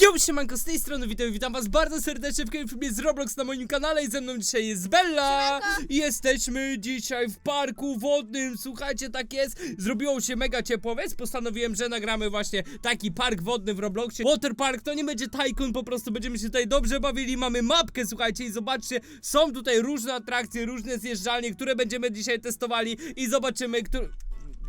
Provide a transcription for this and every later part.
Yo, siemanko, z tej strony witam, witam was bardzo serdecznie w kolejnym filmie z Roblox na moim kanale i ze mną dzisiaj jest Bella. I jesteśmy dzisiaj w parku wodnym, słuchajcie, tak jest, zrobiło się mega ciepło, więc postanowiłem, że nagramy właśnie taki park wodny w Robloxie, Water Park, to nie będzie Tycoon, po prostu będziemy się tutaj dobrze bawili, mamy mapkę, słuchajcie, i zobaczcie, są tutaj różne atrakcje, różne zjeżdżalnie, które będziemy dzisiaj testowali i zobaczymy, który...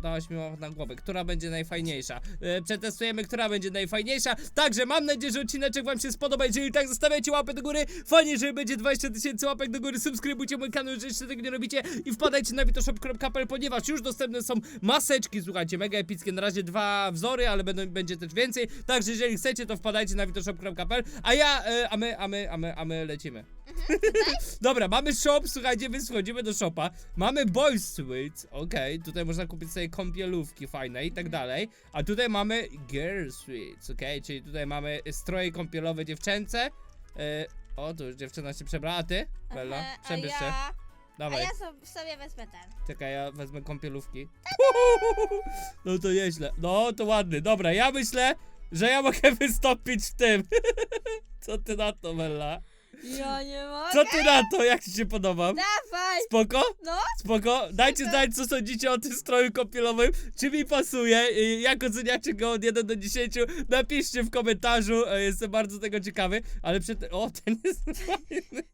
Dałaś mi na głowę, która będzie najfajniejsza. E, przetestujemy, która będzie najfajniejsza. Także mam nadzieję, że odcineczek wam się spodoba. Jeżeli tak, zostawiajcie łapę do góry. Fajnie, jeżeli będzie 20 tysięcy łapek do góry. Subskrybujcie mój kanał, jeżeli jeszcze tego nie robicie. I wpadajcie na vitoshop.pl, ponieważ już dostępne są maseczki. Słuchajcie, mega epickie. Na razie dwa wzory, ale będą, będzie też więcej. Także jeżeli chcecie, to wpadajcie na vitoshop.pl. A ja, e, a my, a my, a my, a my lecimy. Dobra, mamy shop, słuchajcie, więc wchodzimy do shopa. Mamy boys suites, okej, tutaj można kupić sobie kąpielówki fajne i tak dalej. A tutaj mamy girl suites, okej, czyli tutaj mamy stroje kąpielowe dziewczęce. E, o, tu już dziewczyna się przebrała, a ty? Bella, Aha, a przebierz się. ja, a Dawaj, ja so, sobie wezmę ten. czekaj, ja wezmę kąpielówki. No to nieźle, no to ładny, dobra, ja myślę, że ja mogę wystąpić w tym. Co ty na to, Bella? Ja nie mogę. Co ty na to, jak ci się podoba? Dawaj! Spoko? No, Spoko? Dajcie znać, co sądzicie o tym stroju kąpielowym. Czy mi pasuje? Jak oceniacie go od 1 do 10? Napiszcie w komentarzu. e, Jestem bardzo tego ciekawy. Ale przed... O, ten jest fajny.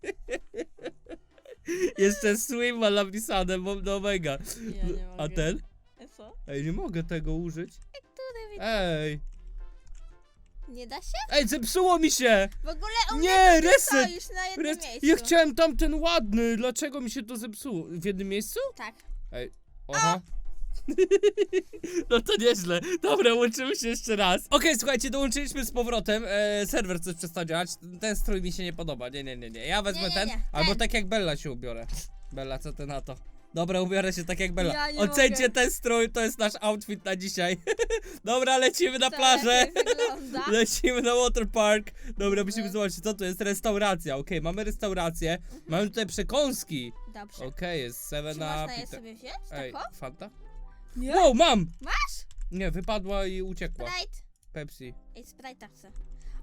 Jeszcze swim ma napisane, bo no mega. ja nie mogę. A ten? A Co? Ej, nie mogę tego użyć. Który wi- Ej. Nie da się? Ej, zepsuło mi się! W ogóle u mnie Nie, to reset! stoisz na jednym miejscu. Ja chciałem tamten ładny. Dlaczego mi się to zepsuło? W jednym miejscu? Tak. Aha. No to nieźle. Dobra, łączymy się jeszcze raz. Okej, słuchajcie, dołączyliśmy z powrotem. E, serwer coś przestał działać. Ten strój mi się nie podoba. Nie, nie, nie, nie. Ja wezmę Nie, nie, ten. nie. Albo Ten. tak jak Bella się ubiorę. Bella, co ty na to? Dobra, ubiorę się tak jak Bella. Ja nie Ocencie mogę. ten strój, to jest nasz outfit na dzisiaj. Dobra, lecimy na Co plażę. wygląda? Lecimy na waterpark. Dobra, musimy Mhm. zobaczyć, co to jest. Restauracja. Okej, mamy restaurację. Mamy tutaj przekąski. Dobrze. Okej, jest Czy Seven można Up. je i te- sobie wziąć? Ej, Tako? Fanta? Nie. Wow, mam! Masz? Nie, wypadła i uciekła. Sprite. Pepsi. Ej, Sprite'a chcę.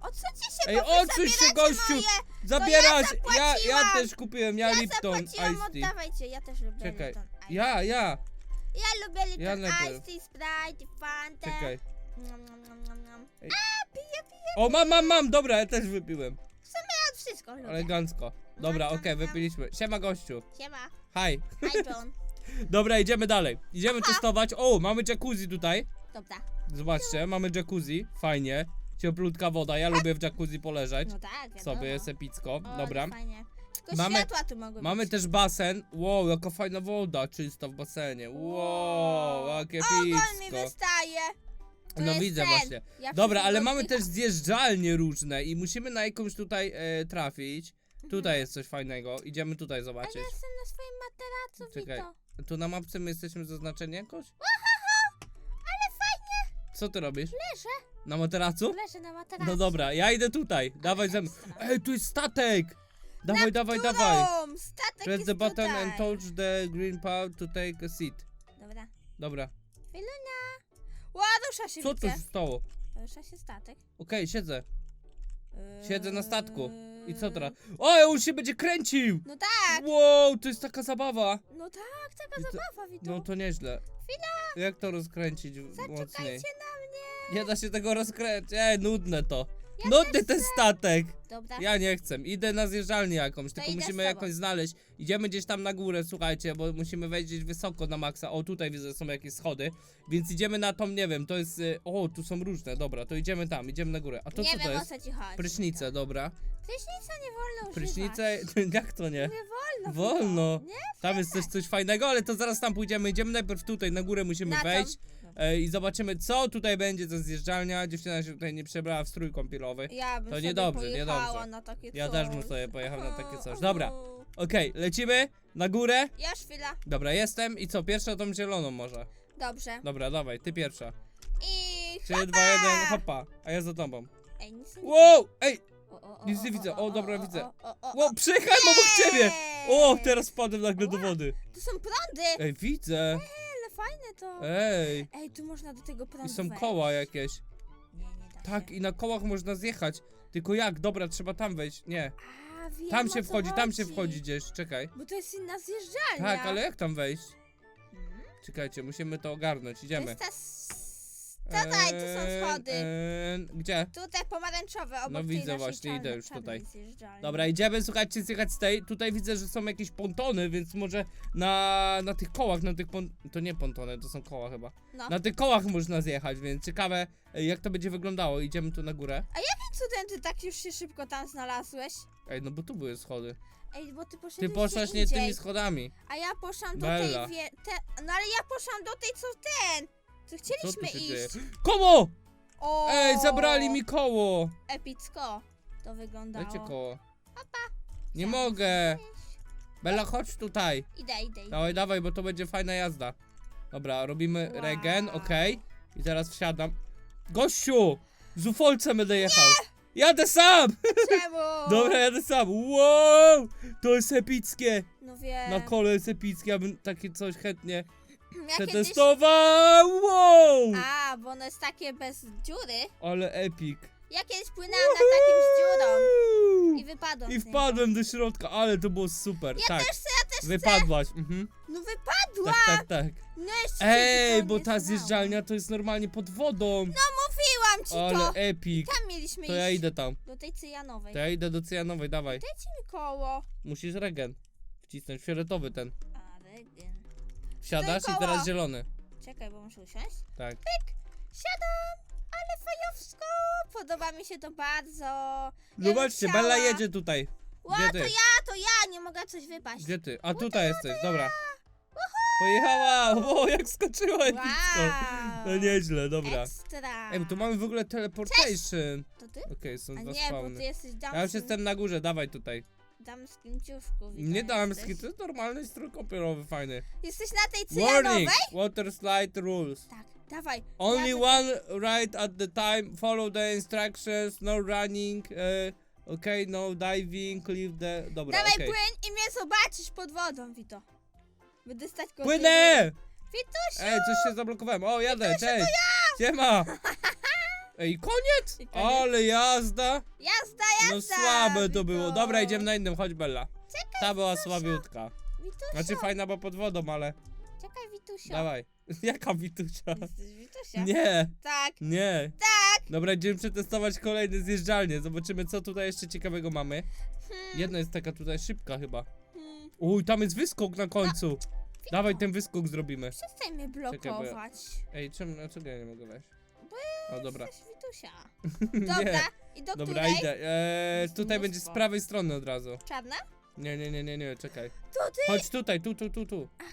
Odsuńcie się, Ej, bo wy odsuń się, zabieracie gościu! Moje... Zabierasz! Ja, ja zapłaciłam! też kupiłem, ja, Ja Lipton zapłaciłam, Ice Tea. oddawajcie. Ja też lubię Czekaj, Lipton Ice Ja, ja, Ja lubię Lipton Ja najpierw. Ice Tea, Sprite i Fanta. czekaj. Nom, nom, nom, nom, nom. Ej. A, piję, piję. O, mam, mam, mam, dobra, ja też wypiłem. Ja wszystko lubię. Elegancko. Dobra, okej, wypiliśmy. Siema, gościu. Siema. Hi. John. Dobra, idziemy dalej. Idziemy testować. O, mamy jacuzzi tutaj. Dobra. Zobaczcie, mamy jacuzzi. Fajnie. Cieplutka woda, ja lubię w jacuzzi poleżeć. No tak, wiadomo. Sobie jest epicko. O, Dobra. Fajnie. Tylko Mamy- światła tu Mamy być. też basen. Wow, jaka fajna woda czysta w basenie. Wow, jakie Ogon mi wystaje. To No jest widzę sen. właśnie. Ja Dobra, wszystko ale mamy oddycham. też zjeżdżalnie różne i musimy na jakąś tutaj e, trafić. Tutaj jest coś fajnego. Idziemy tutaj A zobaczyć. ja jestem na swoim materacu, Czekaj. Wito. Tu na mapce my jesteśmy zaznaczeni jakoś? Ale fajnie. Co ty robisz? Leżę. Na materacu? Leżę na materacu. No dobra, ja idę tutaj. Dawaj ze mną. ekstra. Ej, tu jest statek! Dawaj, dawaj, którą? dawaj. Statek Press jest the button tutaj. and touch the green part to take a seat. Dobra. Dobra. Chwiluna. Ła, rusza się, Co tu widzę. się stało? Rusza się statek. Okej, siedzę. Siedzę na statku. I co teraz? O, on się będzie kręcił! No tak, Wow, to jest taka zabawa. no tak, taka I to- zabawa. No to nieźle. Jak to rozkręcić mocniej? Zaczekajcie na mnie. Nie da się tego rozkręcić. Ej, nudne to. Ja Nudny też ten statek. Dobra. Ja nie chcę. Idę na zjeżdżalnię jakąś, tylko idę z musimy tobą. jakąś znaleźć. Idziemy gdzieś tam na górę, słuchajcie, bo musimy wejść gdzieś wysoko na maksa. O, tutaj widzę, są jakieś schody. Więc idziemy na tą, nie wiem, to jest... y, O, tu są różne, dobra, to idziemy tam, idziemy na górę. A to nie co wiem to o jest? co ci chodzi. Prysznice, Wito. dobra. Prysznica nie wolno używać. Prysznice, jak to nie? Nie wolno. Wolno. Nie? Tam jest też coś fajnego, ale to zaraz tam pójdziemy. Idziemy najpierw tutaj, na górę musimy Na tą. wejść. E, I zobaczymy, co tutaj będzie za zjeżdżalnia. Dziewczyna się tutaj nie przebrała w strój kąpielowy. Ja bym To sobie niedobrze, pojechała niedobrze. na takie Ja coś. też bym sobie pojechał na takie coś. Dobra. Okej, lecimy na górę. Już chwila. Dobra, jestem. I co, pierwsza tą zieloną może. Dobrze. Dobra, dawaj, ty pierwsza. I 3, hopa! 2, 1, hopa. A ja za tobą. Ej, nic nie Wow! Ej! O, o, o, nic nie o, widzę. O, dobra, widzę. O, o, o, o. Wow, przejechałem obok ciebie! O, teraz wpadłem nagle do wody. Tu są prądy! Ej, widzę. Fajne to. Ej. Ej, tu można do tego I prądu są wejść. koła jakieś. Nie, nie da Tak, i na kołach można zjechać. Tylko jak? Dobra, trzeba tam wejść. Nie. A, wiem, Tam o się co wchodzi, tam się chodzi. wchodzi gdzieś. Czekaj. Bo to jest inna zjeżdżalnia. Tak, ale jak tam wejść? Mhm. Czekajcie, musimy to ogarnąć. To Idziemy. jest ta... Tutaj, tu są schody. Eee, gdzie? Tutaj pomarańczowe, obok No tej widzę naszej właśnie, idę już czarnej tutaj. zjeżdżalni. Dobra, idziemy, słuchajcie, zjechać z tej. Tutaj widzę, że są jakieś pontony, więc może na, na tych kołach, na tych pon... To nie pontony, to są koła chyba. No. Na tych kołach można zjechać, więc ciekawe, e, jak to będzie wyglądało. Idziemy tu na górę. Cudem ty tak już się szybko tam znalazłeś? Ej, no bo tu były schody. Ej, bo ty Ty poszedłeś poszłaś nie indziej. tymi schodami. A ja poszłam do Bella. tej wie... Te... No ale ja poszłam do tej, co ten! Co Co tu chcieliśmy się dzieje? iść. Koło! O! Ej, zabrali mi koło! Epicko to wyglądało. Dajcie koło. Nie mogę! Bella, chodź tutaj. Idę, idę, idę. Dawaj, dawaj, bo to będzie fajna jazda. Dobra, robimy Wow. regen, okej. I teraz wsiadam. Gościu! Z ufolcem będę jechał. Jadę sam! Czemu? Dobra, jadę sam. Wow! To jest epickie. No wiem. Na kole jest epickie, ja bym takie coś chętnie ja kiedyś... przetestował. Wow! A, bo ono jest takie bez dziury. Ale epic. Ja kiedyś płynęłam na takim z dziurą. I wypadłam I z niego. wpadłem do środka, ale to było super. Ja tak, też chcę, ja też chcę. wypadłaś. Mhm. No wypadła! Tak, tak, tak. No jeszcze Ej, bo ta nie zjeżdżalnia to jest normalnie pod wodą. No mówiłam ci Ale to! epic. Tam mieliśmy To iść. ja idę tam. Do tej cyjanowej. To ja idę do cyjanowej, dawaj. Dajcie mi koło. Musisz regen wcisnąć, fioletowy ten. A, regen. Wsiadasz i teraz zielony. Czekaj, bo muszę usiąść. Tak. Siadam! Ale fajowsko! Podoba mi się to bardzo. Ja Zobaczcie, bym Bella chciała- jedzie tutaj. Ła, Gdzie to ty? ja, to ja! Nie mogę coś wypaść. Gdzie ty? A tutaj jesteś, dobra. Pojechała! O, jak skoczyła. Wow. No nieźle, dobra. Ekstra. Ej, bo tu mamy w ogóle teleportation. To ty? Okej, są A dwa nie, bo spawny. ty jesteś Ja już jestem na górze, dawaj tutaj. Damskim ciuszku. widzę, Nie damski, jesteś. to jest normalny strój kąpielowy, fajny. Jesteś na tej cyjanowej? Warning! Water slide rules. Tak, dawaj. Only one ride at the time. Follow the instructions. No running. Uh, okay, no diving. Leave the. Dobra, Dawaj okej. płyn i mnie zobaczysz pod wodą, Wito. Będę stać koło Płynę! Witusiu! Ej, coś się zablokowałem. O, jadę, cześć. Siema. Ej, koniec? I koniec. Ale jazda. Jazda, No jazda! słabe to było. Dobra, idziemy na innym. Chodź, Bella. Czekaj, Ta była słabiutka. Witusiu. Znaczy fajna, bo pod wodą, ale. Czekaj, Witusiu. Dawaj. Jaka witusia? Jesteś Witusia? Nie, Tak. nie. Tak. Dobra, idziemy przetestować kolejne zjeżdżalnie. Zobaczymy, co tutaj jeszcze ciekawego mamy. Hmm, Jedna jest taka tutaj szybka chyba. hmm. Uj, tam jest wyskok na końcu. Dawaj, ten wyskok zrobimy. Przestań mnie Czekaj, bo ja- blokować. Ej, czemu, dlaczego ja nie mogę wejść? O, dobra. Jesteś Witusia. Dobra, nie. i do Dobra, której? idę. Eee, tutaj będzie z prawej strony od razu. Czarna? Nie, nie, nie, nie, nie, czekaj. To ty! Chodź tutaj, tu, tu, tu, tu. Aha.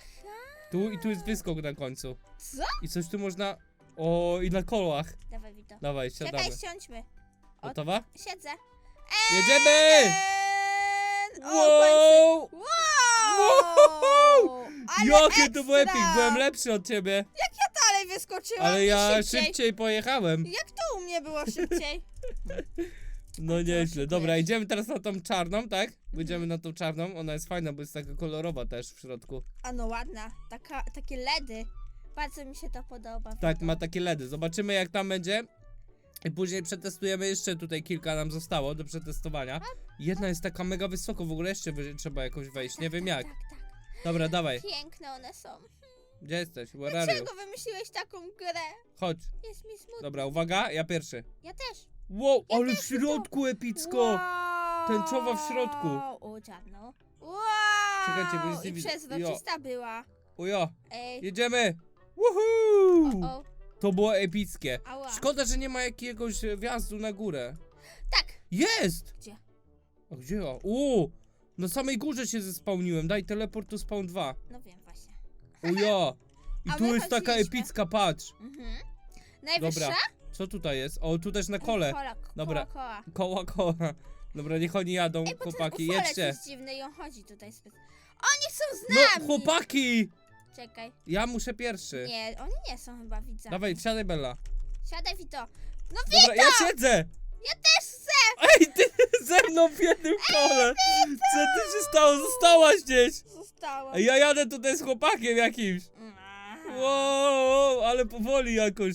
Tu i tu jest wyskok na końcu. Co? I coś tu można... O, i na kołach. Dawaj, Wito. Dawaj, siadamy. Czekaj, siądźmy. Gotowa? Siedzę. Jedziemy! Eee, o, kończy. Wow! Wow! Ale Jakie to było ekstra! epic, byłem lepszy od ciebie. Dalej wyskoczyłam Ale ja szybciej. szybciej pojechałem. Jak to u mnie było szybciej? No nieźle. Dobra, idziemy teraz na tą czarną, tak? Będziemy na tą czarną. Ona jest fajna, bo jest taka kolorowa też w środku. A no ładna. Taka, takie ledy. Bardzo mi się to podoba. Tak, ma takie LEDy. Zobaczymy jak tam będzie. I później przetestujemy jeszcze tutaj kilka nam zostało do przetestowania. Jedna jest taka mega wysoko, w ogóle jeszcze wyżej trzeba jakoś wejść. Nie wiem jak. Tak, tak. Dobra, dawaj. Piękne one są. Gdzie jesteś? Where are you? Dlaczego wymyśliłeś taką grę? Chodź. Jest mi smutno. Dobra, uwaga, ja pierwszy. Ja też. Wow, Ja ale też w środku epicko! Wow. Tęczowa w środku. O, czarno. Wow. Czekajcie, bo nic nie I widzę. przezroczysta była. Ujo, Ej. jedziemy! Woohoo! O. To było epickie. Ała. Szkoda, że nie ma jakiegoś e, wjazdu na górę. Tak. Jest! Gdzie? A gdzie ja? U! Na samej górze się zespałniłem. Daj teleport to spawn 2. No wiem właśnie. Ujo! I A tu my jest taka chodziliśmy. epicka, patrz. Mhm. Najwyższa? Dobra. Co tutaj jest? O, tu też na kole. Kola, Dobra. Koła, koła. Koła. Dobra, niech oni jadą, Ej, bo chłopaki. ten Jedźcie. jest dziwny i on chodzi tutaj spec... Oni są z No, nami! chłopaki! Czekaj. Ja muszę pierwszy. Nie, oni nie są chyba widzami. Dawaj, wsiadaj, Bella. Siadaj, Vito. No Dobra, ja siedzę! Ja też chcę! Ej, ty ze mną w jednym kole! Co ty się stało? Zostałaś gdzieś! Zostałam. Ej, ja jadę tutaj z chłopakiem jakimś. Aha. Wow, ale powoli jakoś.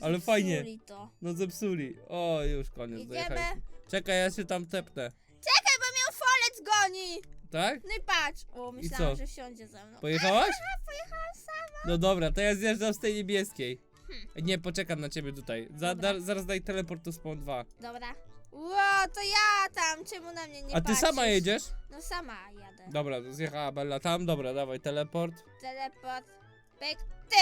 Ale fajnie. Zepsuli to. No zepsuli. O, już koniec, Idziemy. dojechaliśmy. Czekaj, ja się tam tepnę. Czekaj, bo mnie folec goni! Tak? No i patrz. O, myślałam, co? że wsiądzie ze mną. Pojechałaś? Aha, pojechałam sama. No dobra, to ja zjeżdżam z tej niebieskiej. Nie, poczekam na ciebie tutaj. Za, Hmm. Dobra. da, zaraz daj teleport to spawn 2. Dobra. Ło, to ja tam, czemu na mnie nie A ty patrzysz? sama jedziesz? No sama jadę. Dobra, zjechała Bella tam, dobra, dawaj teleport. Teleport. Pyk. Ty!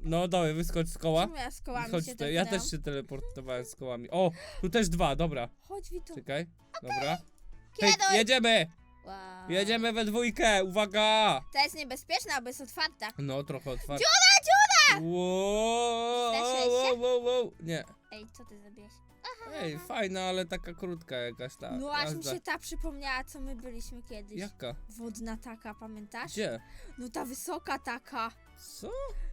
No dawaj, wyskocz z koła. Czemu ja z kołami Chodź się tutaj, ja też się teleportowałem z kołami. O, tu też dwa, dobra. Chodź, Wito. Czekaj, dobra. Pyk, Kieruj. jedziemy! Wow. Jedziemy we dwójkę, uwaga! To jest niebezpieczne, bo jest otwarta. No, trochę otwarte. Dziura, dziura! Wow, Zeszłeś się? wow, wow, wow. Nie. Ej, co ty zrobiłeś? Ej, fajna, ale taka krótka jakaś ta No aż mi jazda. się ta przypomniała, co my byliśmy kiedyś. Jaka? Wodna taka, pamiętasz? Gdzie? No ta wysoka taka. Co?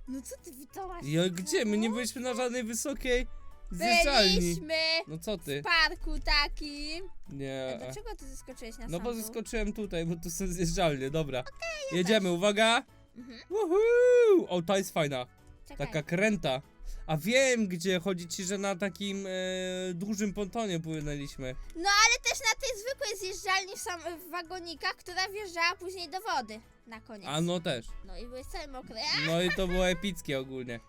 No co ty witałaś? Ja gdzie? My nie byliśmy na żadnej wysokiej zjeżdżalni. Byliśmy No co ty? w parku takim. Nie. A dlaczego ty zeskoczyłeś na No sam bo dół? zeskoczyłem tutaj, bo tu są zjeżdżalnie, dobra. Jedziemy, uwaga! Mhm. Woohoo! O, ta jest fajna. Czekaj. Taka kręta. A wiem, gdzie chodzi ci, że na takim e, dużym pontonie płynęliśmy. No ale też na tej zwykłej zjeżdżalni w, sam, w wagonikach, która wjeżdżała później do wody. Na koniec. A no też. No i byłeś cały mokry. No i to było epickie ogólnie.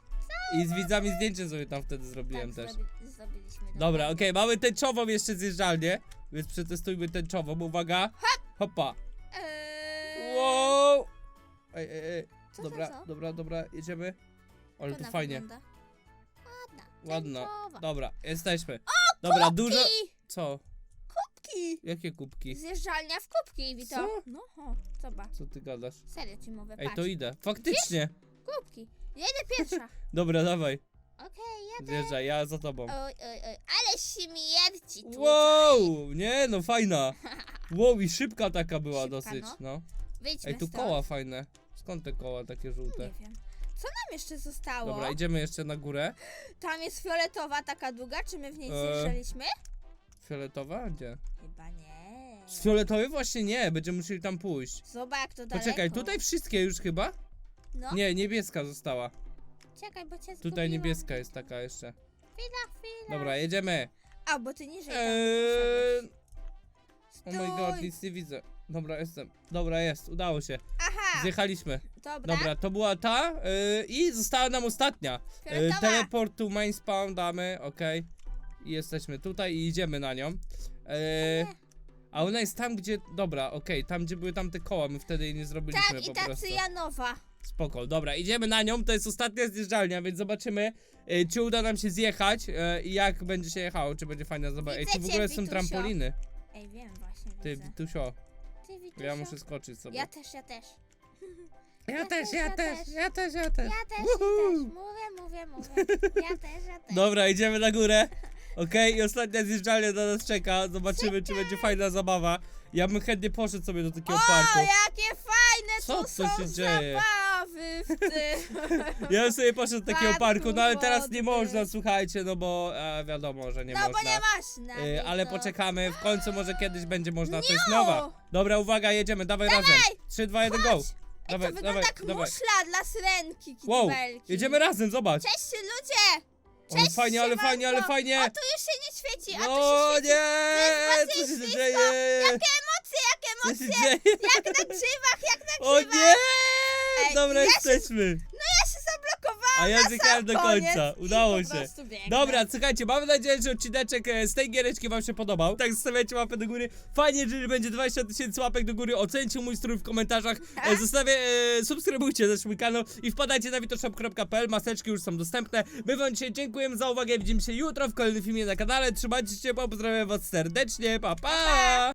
I z widzami zdjęcie sobie tam wtedy zrobiłem tak, też. Zrobi, zrobiliśmy. Dobra, okej, mamy tęczową jeszcze zjeżdżalnię, więc przetestujmy tęczową, uwaga. Hoppa. Eee, Wow. Ej, ej, ej. co, Dobra, co, dobra, dobra, jedziemy. Ale to fajnie. wygląda? Ładna. Tęczowa. Dobra, jesteśmy. Dobra, dużo... Kubki! Co? Kubki! Jakie kubki? Zjeżdżalnia w kubki, Wito. Co? No, ho, zobacz. Co ty gadasz? Serio ci mówię, Ej, patrz. to idę. Faktycznie. Kubki. Ja idę pierwsza. Dobra, dawaj. Okej, jadę. Zjeżdżaj, ja za tobą. Oj, oj, oj, ale śmierci tu. Wow! Nie, no fajna. Wow, i szybka taka była Szybka, dosyć, no. no. Wyjdźmy Ej, tu stąd. koła fajne. Skąd te koła takie żółte? Nie wiem. Co nam jeszcze zostało? Dobra, idziemy jeszcze na górę. Tam jest fioletowa, taka długa, czy my w niej E. zjeżdżaliśmy? Fioletowa? Gdzie? Chyba nie. Z fioletowej właśnie nie, będziemy musieli tam pójść. Zobacz jak to daleko. Poczekaj, tutaj wszystkie już chyba? No, Nie, niebieska została. czekaj, bo cię Tutaj niebieska jest taka jeszcze. Chwila, chwila. Dobra, jedziemy. A, bo ty niżej tam Eee... poszedłeś. Oh my god, Stój. nic nie widzę. Dobra, jestem. Dobra, jest, udało się. Aha, Zjechaliśmy. dobra. Dobra, to była ta yy, i została nam ostatnia. Yy, Fioletowa. teleport main spawn damy, okej. I jesteśmy tutaj i idziemy na nią. Yy, a ona jest tam, gdzie... Dobra, okej, tam, gdzie były tamte koła, my wtedy jej nie zrobiliśmy Tak, i po ta prostu. cyjanowa. Spoko, dobra, idziemy na nią, to jest ostatnia zjeżdżalnia, więc zobaczymy, y, czy uda nam się zjechać y, i jak będzie się jechało, czy będzie fajna zabawa. Ej, tu w ogóle są Witusio. trampoliny. Ej, wiem właśnie, Ty, widzę. Witusio, Ty, Witusio. ja muszę skoczyć sobie. Ja też, ja też. ja też, ja też. ja też, ja też. Ja też, ja też. Mówię, mówię, mówię. Ja też, ja też. Dobra, idziemy na górę. Okej, i ostatnia zjeżdżalnia na nas czeka, zobaczymy, czy będzie fajna zabawa. Ja bym chętnie poszedł sobie do takiego parku. O, jakie fajne Co tu tu są się dzieje? zabawy w tym. Ja bym sobie poszedł do takiego Parku parku, no ale teraz nie można, słuchajcie, no bo e, wiadomo, że nie no można. bo nie masz na Y, ale poczekamy, w końcu może kiedyś będzie można, jest Niu! nowa. Dobra, uwaga, jedziemy, dawaj, razem. 3, 2, 1, go. Chodź. Ej, Dawaj, to wygląda jak dawaj. muszla dla syrenki, Wow, jedziemy razem, zobacz. Cześć ludzie! Ale Cześć, fajnie, ale fajnie, ale siemanko. fajnie. O, tu już się nie świeci, a tu No się świeci. nie, To co jest się dzieje? Jakie emocje, jakie Co emocje! dzieje? Jak na grzywach, jak na O grzywach! nie! Ej, Dobra, ja się- jesteśmy. No ja się zablokowałam A ja zjechałem do koniec końca. i Udało po się. prostu biegnę. Dobra, słuchajcie, mamy nadzieję, że odcineczek e, z tej giereczki wam się podobał. Tak, zostawiajcie łapę do góry. Fajnie, jeżeli będzie 20 tysięcy łapek do góry. Ocencie mój strój w komentarzach. E, zostawię, e, subskrybujcie też mój kanał i wpadajcie na witoshop.pl. Maseczki już są dostępne. My wam dzisiaj dziękujemy za uwagę. Widzimy się jutro w kolejnym filmie na kanale. Trzymajcie się, pozdrawiam was serdecznie. Pa, pa!